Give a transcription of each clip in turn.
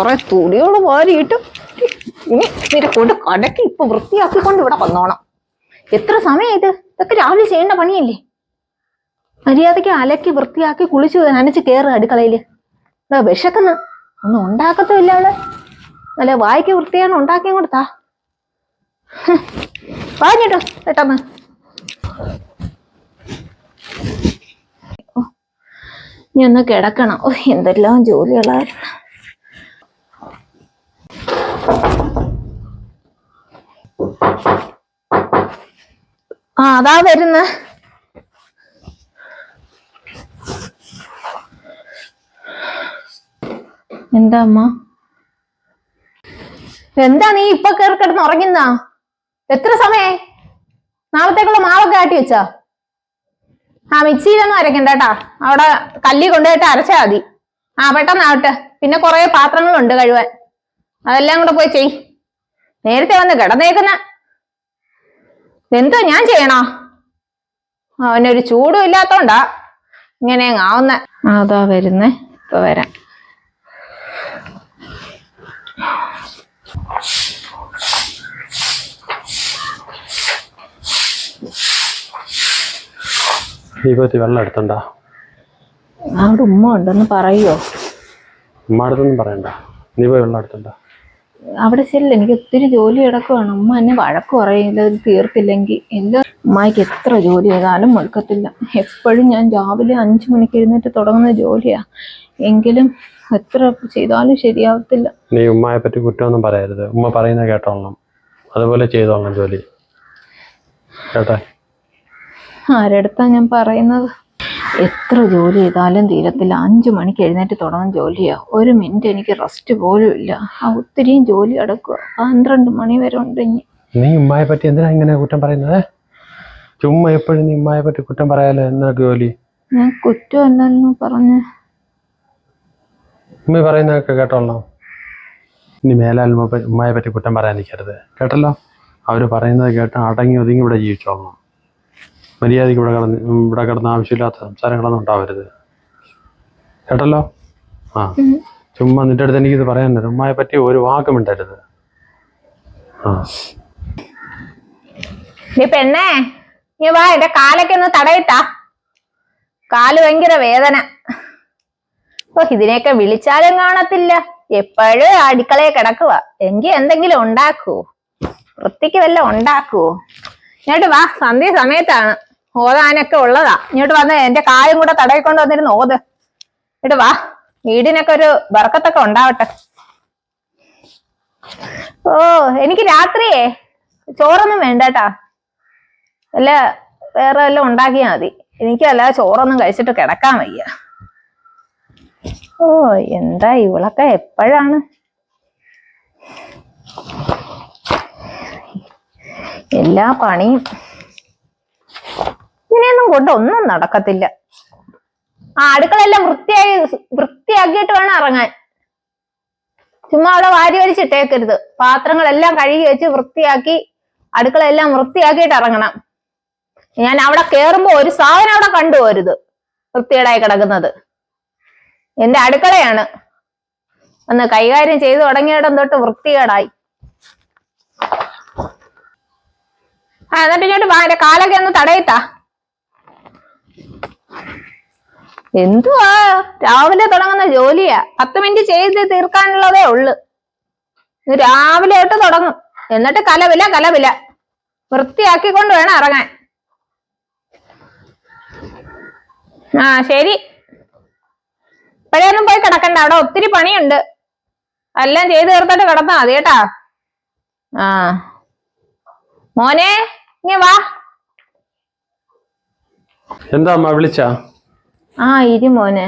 അവക്ക് തുണികൾ വാരിയിട്ട് ഇനി നിന്റെ കൊണ്ട് കടക്കി ഇപ്പൊ വൃത്തിയാക്കിക്കൊണ്ട് ഇവിടെ വന്നോണം. എത്ര സമയം ഇത്? ഇതൊക്കെ രാവിലെ ചെയ്യേണ്ട പണിയല്ലേ? മര്യാദയ്ക്ക് അലക്കി വൃത്തിയാക്കി കുളിച്ചു നനച്ച് കയറുക അടുക്കളയിൽ. ദാ വിശക്കുന്ന. ഒന്നും ഉണ്ടാക്കത്തുമില്ല അവൾ. നല്ല വായിക്ക് വൃത്തിയാണ് ഉണ്ടാക്കി കൊടുത്താ പറഞ്ഞിട്ടോ പെട്ടെന്ന്. ഇനി ഒന്ന് കിടക്കണം. ഓ എന്തെല്ലാം ജോലികളായിരുന്നു ആ അതാ വരുന്ന. എന്താ അമ്മ? എന്താ നീ ഇപ്പൊ കയറി കിടന്ന് ഉറങ്ങുന്ന? എത്ര സമയായി? നാളത്തേക്കുള്ള മാവൊക്കെ ആട്ടി വെച്ചാ? ആ മിക്സിയിലൊന്നും അരക്കണ്ട കേട്ടാ. അവിടെ കല്ലി കൊണ്ടുപോയിട്ട് അരച്ചാ മതി. ആ പെട്ടെന്നാവട്ടെ. പിന്നെ കുറെ പാത്രങ്ങളുണ്ട് കഴുകാൻ അതെല്ലാം കൂടെ പോയി ചെയ് നേരത്തെ വന്ന് കിടന്നേക്കുന്ന. എന്തോ ഞാൻ ചെയ്യണോ? അവനൊരു ചൂടും ഇല്ലാത്തോണ്ടാ ഇങ്ങനെ ആവുന്ന. അതാ വരുന്നേ. ഇപ്പൊ വരാം. ദീപത്തി വെള്ളം എടുത്തണ്ട? അവിടെ ഉമ്മ ഉണ്ടെന്ന് പറയോ? ഉമ്മ അടുത്തൊന്നും പറയണ്ട. നീ പോയി വെള്ളം എടുത്തണ്ട? അവിടെ ചെല്ല എനിക്ക് ഒത്തിരി ജോലി കിടക്കുവാണ്. ഉമ്മ എന്നെ വഴക്ക് പറയില്ല തീർത്തില്ലെങ്കിൽ എല്ലാ ഉമ്മയ്ക്ക് എത്ര ജോലി ചെയ്താലും മുഴക്കത്തില്ല എപ്പോഴും ഞാൻ രാവിലെ അഞ്ച് മണിക്ക് എഴുന്നേറ്റ് തുടങ്ങുന്ന ജോലിയാ. എങ്കിലും എത്ര ചെയ്താലും ശരിയാവത്തില്ല. നീ ഉമ്മയെ പറ്റി കുറ്റമൊന്നും പറയരുത്. ഉമ്മ പറയുന്ന കേട്ടോളണം. അതുപോലെ ചെയ്തോളണം ജോലി. കേട്ടെ? ആരെടുത്താ ഞാൻ പറയുന്നത്? എത്ര ജോലി ചെയ്താലും തീരത്തില്ല. അഞ്ചു മണിക്ക് എഴുന്നേറ്റ് തുടങ്ങാൻ ജോലിയാ. ഒരു മിനിറ്റ് എനിക്ക് റെസ്റ്റ് പോലും ഇല്ല. ആ ഒത്തിരിയും ജോലി അടക്കുക. പന്ത്രണ്ട് മണി വരെ ഉണ്ട് ഇനി. നീ ഉമ്മയെ പറ്റി എന്തിനാ ഇങ്ങനെ കുറ്റം പറയുന്നത്? ചുമ്മാ എപ്പോഴും നീ ഉമ്മയെ പറ്റി കുറ്റം പറയാലോ? എന്നാ ജോലി? ഞാൻ കുറ്റമല്ലെന്ന് പറഞ്ഞ്. ഉമ്മ പറയുന്നതൊക്കെ കേട്ടോളോ ഇനി മേലാൽ ഉമ്മയെ പറ്റി കുറ്റം പറയാതിരിക്കരുത് കേട്ടല്ലോ? അവർ പറയുന്നത് കേട്ട് അടങ്ങി ഒതുങ്ങി ഇവിടെ ജീവിച്ചോളണം. മര്യാദയ്ക്ക് ഇവിടെ കിടന്ന് ഇവിടെ കിടന്ന് ആവശ്യമില്ലാത്ത സംസാരങ്ങളൊന്നും ഉണ്ടാവരുത്. കേട്ടല്ലോ? ആ. ചുമ്മാ നിന്റെ അടുത്ത് എനിക്കിത് പറയാൻ ഉമ്മയെ പറ്റി ഒരു വാക്കും ഇണ്ടരുത്. പെണ്ണേ നീ വാ കാലൊക്കെ ഒന്ന് തടയിട്ടാ കാൽ ഭയങ്കര വേദന. ഓ ഇതിനെയൊക്കെ വിളിച്ചാലും കാണത്തില്ല. എപ്പോഴും അടുക്കളയെ കിടക്കുക എങ്കി എന്തെങ്കിലും ഉണ്ടാക്കൂ. വൃത്തിക്ക് വല്ല ഉണ്ടാക്കുവോ ഇങ്ങോട്ട് വാ സന്ധ്യ സമയത്താണ്. ഓതാനൊക്കെ ഉള്ളതാ. ഇങ്ങോട്ട് വന്ന് എന്റെ കാലും കൂടെ തടയിക്കൊണ്ട് വന്നിരുന്നു ഓത്. ഇങ്ങോട്ട് വാ. വീടിനൊക്കെ ഒരു ബർക്കത്തൊക്കെ ഉണ്ടാവട്ടെ. ഓ എനിക്ക് രാത്രിയേ ചോറൊന്നും വേണ്ടട്ടാ. അല്ല വേറെ വല്ലതും ഉണ്ടാക്കിയാൽ മതി. എനിക്കല്ല ചോറൊന്നും കഴിച്ചിട്ട് കിടക്കാൻ വയ്യ. ഓ എന്താ ഇവളൊക്കെ എപ്പോഴാണ്? എല്ലാ പണിയും ഇതിനെയൊന്നും കൊണ്ട് ഒന്നും നടക്കത്തില്ല. ആ അടുക്കളെല്ലാം വൃത്തിയായി വൃത്തിയാക്കിയിട്ട് വേണം ഇറങ്ങാൻ. ചുമ്മാ അവിടെ വാരി വലിച്ചിട്ടേക്കരുത്. പാത്രങ്ങളെല്ലാം കഴുകി വെച്ച് വൃത്തിയാക്കി അടുക്കളയെല്ലാം വൃത്തിയാക്കിയിട്ട് ഇറങ്ങണം. ഞാൻ അവിടെ കേറുമ്പോ ഒരു സാധനം അവിടെ കണ്ടുപോരുത് വൃത്തികേടായി കിടക്കുന്നത്. എന്റെ അടുക്കളയാണ്. ഒന്ന് കൈകാര്യം ചെയ്തു തുടങ്ങിയിടം തൊട്ട് വൃത്തികേടായി. ആ എന്നിട്ട് ഇങ്ങോട്ട് വാ എന്റെ കാലൊക്കെ ഒന്ന് തടയത്താ. എന്തുവാ? രാവിലെ തുടങ്ങുന്ന ജോലിയാ. പത്ത് മിനിറ്റ് ചെയ്ത് തീർക്കാനുള്ളതേ ഉള്ളു. രാവിലെ തൊട്ട് തുടങ്ങും. എന്നിട്ട് കലവില കലവില. വൃത്തിയാക്കിക്കൊണ്ട് വേണം ഇറങ്ങാൻ. ആ ശരി. ഇപ്പോഴൊന്നും പോയി കിടക്കണ്ട. അവിടെ ഒത്തിരി പണിയുണ്ട്. എല്ലാം ചെയ്ത് തീർത്തിട്ട് കിടന്നാ മതി കേട്ടാ. ആ. മോനെ വാ. എന്താ അമ്മ വിളിച്ചാ? ആ ഇരി മോനെ.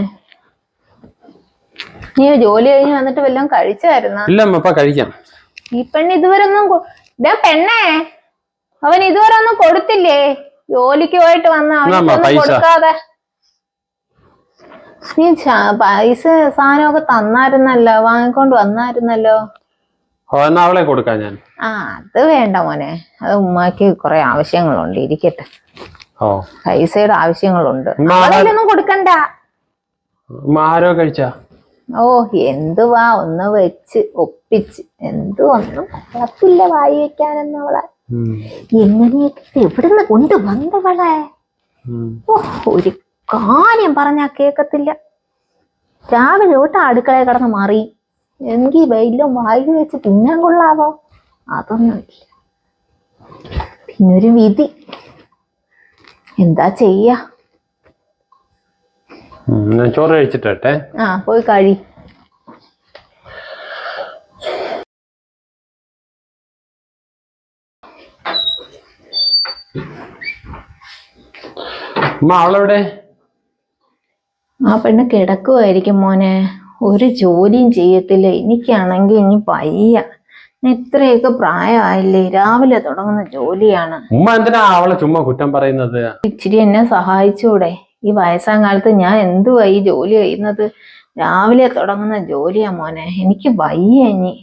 നീ ജോലി കഴിഞ്ഞ് വന്നിട്ട് വല്ലതും കഴിച്ചായിരുന്ന? ഇല്ല അമ്മ ഇപ്പൊ കഴിക്കാം. ഈ പെണ്ണ് ഇതുവരെ ഒന്നും പെണ്ണേ അവൻ ഇതുവരെ ഒന്നും കൊടുത്തില്ലേ? ജോലിക്ക് പോയിട്ട് വന്ന അവനൊന്നും? കൊടുക്കാതെ. നീ പൈസ സാധനമൊക്കെ തന്നായിരുന്നല്ലോ വാങ്ങിക്കൊണ്ട് വന്നായിരുന്നല്ലോ. അവളെ കൊടുക്കാം ഞാൻ. ആ അത് വേണ്ട മോനെ. അത് ഉമ്മാക്ക് കുറെ ആവശ്യങ്ങളുണ്ട്. ഇരിക്കട്ടെ. ഓ പൈസയുടെ ആവശ്യങ്ങളുണ്ട്. അവളൊന്നും കൊടുക്കണ്ട. മാരോ കഴിച്ചാ? ഓ എന്തുവാ? ഒന്ന് വെച്ച് ഒപ്പിച്ച്. എന്തു ഒന്നും കൊള്ളത്തില്ല വായി വെക്കാനൊന്നും അവളെ. എങ്ങനെയൊക്കെ എവിടുന്ന് കൊണ്ട് വന്നവളെ? ഉം. ഓ ഒരു കാര്യം പറഞ്ഞാ കേക്കത്തില്ല. രാവിലെ തൊട്ട് അടുക്കളയിൽ കിടന്ന് മാറി. എങ്കിൽ വെയിലും വായു വെച്ച് തിന്നാൻ കൊള്ളാവോ? അതൊന്നുമില്ല പിന്നൊരു വിധി. എന്താ ചെയ്യാ? ഞാൻ ചോറ് കഴിച്ചിട്ടെ ആ പോയി കഴി. അവളെവിടെ? ആ പെണ്ണ് കിടക്കുമായിരിക്കും മോനെ. ഒരു ജോലിയും ചെയ്യത്തില്ല. എനിക്കാണെങ്കിൽ ഇനി പയ്യ ഇത്രയൊക്കെ പ്രായമായില്ലേ? രാവിലെ തുടങ്ങുന്ന ജോലിയാണ്. ഉമ്മ എന്തിനാ അവളെ ചുമ്മാ കുറ്റം പറയുന്നത്? ഇച്ചിരി എന്നെ സഹായിച്ചൂടെ? ഈ വയസ്സാം കാലത്ത് ഞാൻ എന്തുവാ ഈ ജോലി ചെയ്യുന്നത്? രാവിലെ തുടങ്ങുന്ന ജോലിയാ മോനെ. എനിക്ക് വയ്യ ഇനി.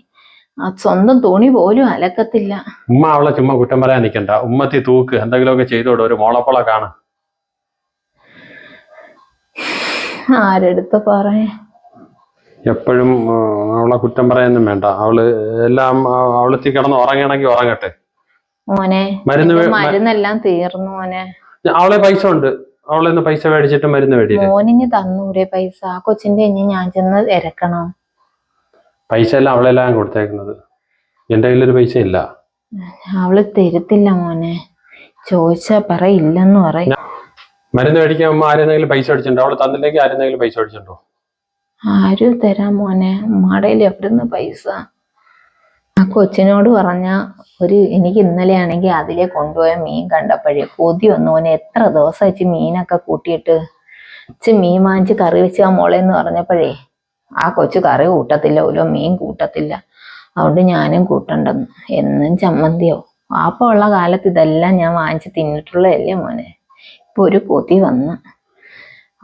ആ സ്വന്തം തുണി പോലും അലക്കത്തില്ല. ഉമ്മ അവളെ ചുമ്മാ കുറ്റം പറയാൻ നിൽക്കണ്ട ഉമ്മത്തി തൂക്ക്. എന്തെങ്കിലുമൊക്കെ ചെയ്തോടെ? ഒരു മോളപ്പള കാണാ. ആരെടുത്ത് പറയാ? എപ്പോഴും അവളെ കുറ്റം പറയാനൊന്നും വേണ്ട. അവൾ എല്ലാം അവൾ അവളെത്തി കിടന്ന് ഉറങ്ങണമെങ്കിൽ ഉറങ്ങട്ടെ. മോനെ മരുന്ന് മരുന്നെല്ലാം തീർന്നു മോനെ. അവളെ പൈസ ഉണ്ട്. അവളെന്ന് പൈസ മേടിച്ചിട്ട് മരുന്ന് മേടിച്ചു മോനിഞ്ഞ് തന്നൂരെ പൈസ. ആ കൊച്ചിന്റെ ഇനി ഞാൻ ചെന്ന് ഇരക്കണോ പൈസ എല്ലാം അവളെല്ലാം കൊടുത്തേക്കുന്നത്. എന്റെ കയ്യിലൊരു പൈസ ഇല്ല. അവൾ തരത്തില്ല മോനെ. ചോദിച്ചാ പറയില്ലെന്ന് പറയും മരുന്ന് മേടിക്കാൻ ആരെന്തെങ്കിലും പൈസ അടിച്ചിട്ടുണ്ടോ അവൾ തന്നില്ലെങ്കിൽ ആരെന്തെങ്കിലും പൈസ അടിച്ചിട്ടുണ്ടോ ആരും തരാ മോനെ? ഉമ്മാടയിൽ എവിടുന്ന് പൈസ? ആ കൊച്ചിനോട് പറഞ്ഞ ഒരു എനിക്ക് ഇന്നലെ ആണെങ്കിൽ അതിലെ കൊണ്ടുപോയ മീൻ കണ്ടപ്പോഴേ കൊതി വന്നു മോനെ. എത്ര ദിവസം വെച്ച് മീനൊക്കെ കൂട്ടിയിട്ട് ഇച്ചി മീൻ വാങ്ങിച്ച് കറി വെച്ചാ മോളെ എന്ന് പറഞ്ഞപ്പോഴേ ആ കൊച്ചു കറി കൂട്ടത്തില്ല ഓരോ മീൻ കൂട്ടത്തില്ല. അതുകൊണ്ട് ഞാനും കൂട്ടണ്ടെന്ന്. എന്നും ചമ്മന്തിയോ? വാപ്പ ഉള്ള കാലത്ത് ഇതെല്ലാം ഞാൻ വാങ്ങിച്ച് തിന്നിട്ടുള്ളതല്ലേ മോനെ? ഇപ്പൊ ഒരു കൊതി വന്ന്.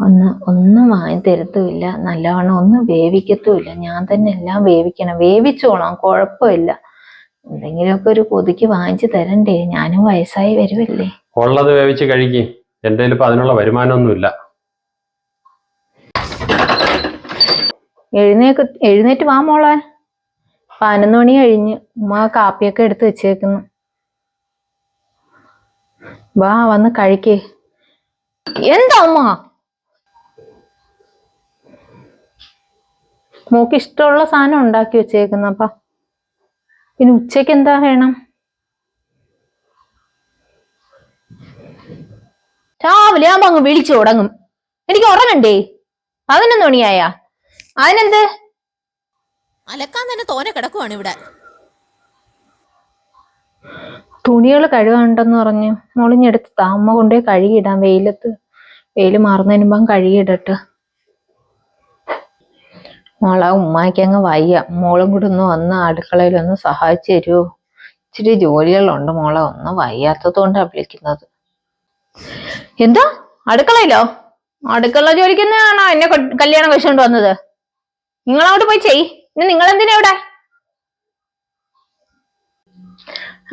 ഒന്ന് ഒന്നും വാങ്ങി തരത്തുമില്ല. നല്ലവണ്ണം ഒന്നും വേവിക്കത്തുമില്ല. ഞാൻ തന്നെ എല്ലാം വേവിക്കണം. വേവിച്ചോളാം. കുഴപ്പമില്ല. എന്തെങ്കിലുമൊക്കെ ഒരു കൊതിക്ക് വാങ്ങിച്ചു തരണ്ടേ? ഞാനും വയസ്സായി വരുമല്ലേ ഉള്ളത് വേവിച്ച് കഴിക്കും. എന്റെ ഇപ്പൊ അതിനുള്ള വരുമാനമൊന്നുമില്ല. എഴുന്നേക്ക് എഴുന്നേറ്റ് വാ മോളെ. പതിനൊന്ന് മണി കഴിഞ്ഞ് ഉമ്മ കാപ്പിയൊക്കെ എടുത്ത് വെച്ചേക്കുന്നു. വാ വന്ന് കഴിക്കേ. എന്താ ഉമ്മ? മോക്ക് ഇഷ്ടമുള്ള സാധനം ഉണ്ടാക്കി വെച്ചേക്കുന്നപ്പ പിന്നെ ഉച്ചയ്ക്ക് എന്താ വേണം? രാവിലെ ആകുമ്പോ അങ്ങ് വിളിച്ചു തുടങ്ങും. എനിക്ക് ഉറങ്ങണ്ടേ? പതിനൊന്ന് മണിയായ. അതിനെന്ത്? അലക്കാൻ തന്നെ തോനെ കിടക്കുവാണ് ഇവിടെ. തുണികൾ കഴുകാണ്ടെന്ന് പറഞ്ഞ്. മുളിഞ്ഞെടുത്ത് താമ്മ കൊണ്ടുപോയി കഴുകിയിടാം. വെയിലത്ത് വെയിൽ മാറുന്നതിന് മുമ്പ് കഴുകിയിടട്ട്. മോളെ ഉമ്മാക്ക് അങ്ങ് വയ്യ. മോളും കൂടെ ഒന്ന് വന്ന് അടുക്കളയിൽ ഒന്ന് സഹായിച്ചു തരുമോ ഇച്ചിരി ജോലികളുണ്ട് മോളെ ഒന്ന് വയ്യാത്തത് കൊണ്ടാണ് വിളിക്കുന്നത്. എന്താ? അടുക്കളയിലോ? അടുക്കള ജോലിക്കുന്നതാണോ എന്നെ കല്യാണം കഴിച്ചുകൊണ്ട് വന്നത്? നിങ്ങളങ്ങോട്ട് പോയി ചെയ്. പിന്നെ നിങ്ങൾ എന്തിനാ ഇവിടെ?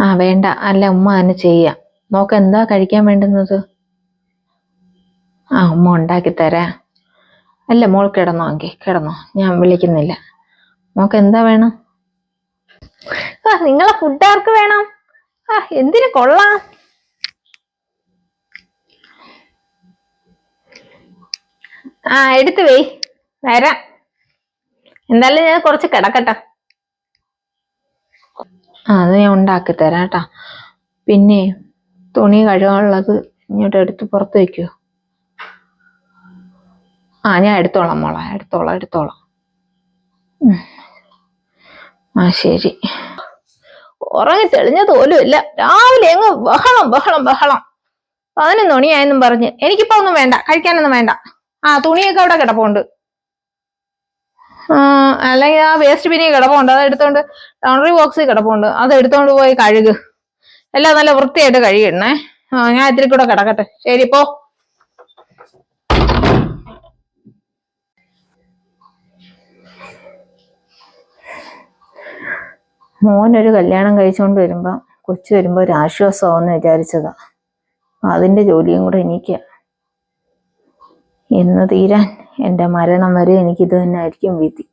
ആ വേണ്ട. അല്ല ഉമ്മ തന്നെ ചെയ്യാം. നോക്ക് എന്താ കഴിക്കാൻ വേണ്ടുന്നത്? ആ ഉമ്മ ഉണ്ടാക്കി തരാം അല്ല മോൾ കിടന്നോ അങ്കി കിടന്നോ. ഞാൻ വിളിക്കുന്നില്ല. മോക്ക് എന്താ വേണം? ആ നിങ്ങളെ ഫുഡ് ആർക്ക് വേണം? ആ എന്തിനു കൊള്ളാം? ആ എടുത്തു വേ വരാം. എന്തായാലും ഞാൻ കുറച്ച് കിടക്കട്ടെ. ആ അത് ഞാൻ ഉണ്ടാക്കി തരാം കേട്ടാ. പിന്നെ തുണി കഴുകാനുള്ളത് ഇങ്ങോട്ട് എടുത്ത് പുറത്ത് വെക്കൂ ആ ഞാൻ എടുത്തോളാം മോളെ. എടുത്തോളാം എടുത്തോളാം. ആ ശരി. ഉറങ്ങി തെളിഞ്ഞത് പോലും ഇല്ല. രാവിലെ അങ്ങ് ബഹളം ബഹളം ബഹളം. പതിനൊന്ന് മണിയായെന്നും പറഞ്ഞ്. എനിക്കിപ്പോ ഒന്നും വേണ്ട. കഴിക്കാനൊന്നും വേണ്ട. ആ തുണിയൊക്കെ അവിടെ കിടപ്പുണ്ട്. അല്ലെങ്കിൽ ആ വേസ്റ്റ് ബിനി കിടപ്പുണ്ട്. അത് എടുത്തോണ്ട് ലൗണ്ടറി ബോക്സിൽ കിടപ്പുണ്ട്. അത് എടുത്തോണ്ട് പോയി കഴുകു. എല്ലാം നല്ല വൃത്തിയായിട്ട് കഴുകിയിടണേ. ആ ഞാൻ ഇത്തിരി കൂടെ കിടക്കട്ടെ. ശരി പോ. മോനൊരു കല്യാണം കഴിച്ചുകൊണ്ട് വരുമ്പോൾ കൊച്ചു വരുമ്പോൾ ഒരു ആശ്വാസമാവെന്ന് വിചാരിച്ചതാ. അതിന്റെ ജോലിയും കൂടെ എനിക്ക് എന്ന് തീരാൻ എന്റെ മരണം വരെ എനിക്കിത് തന്നെ ആയിരിക്കും വിധി.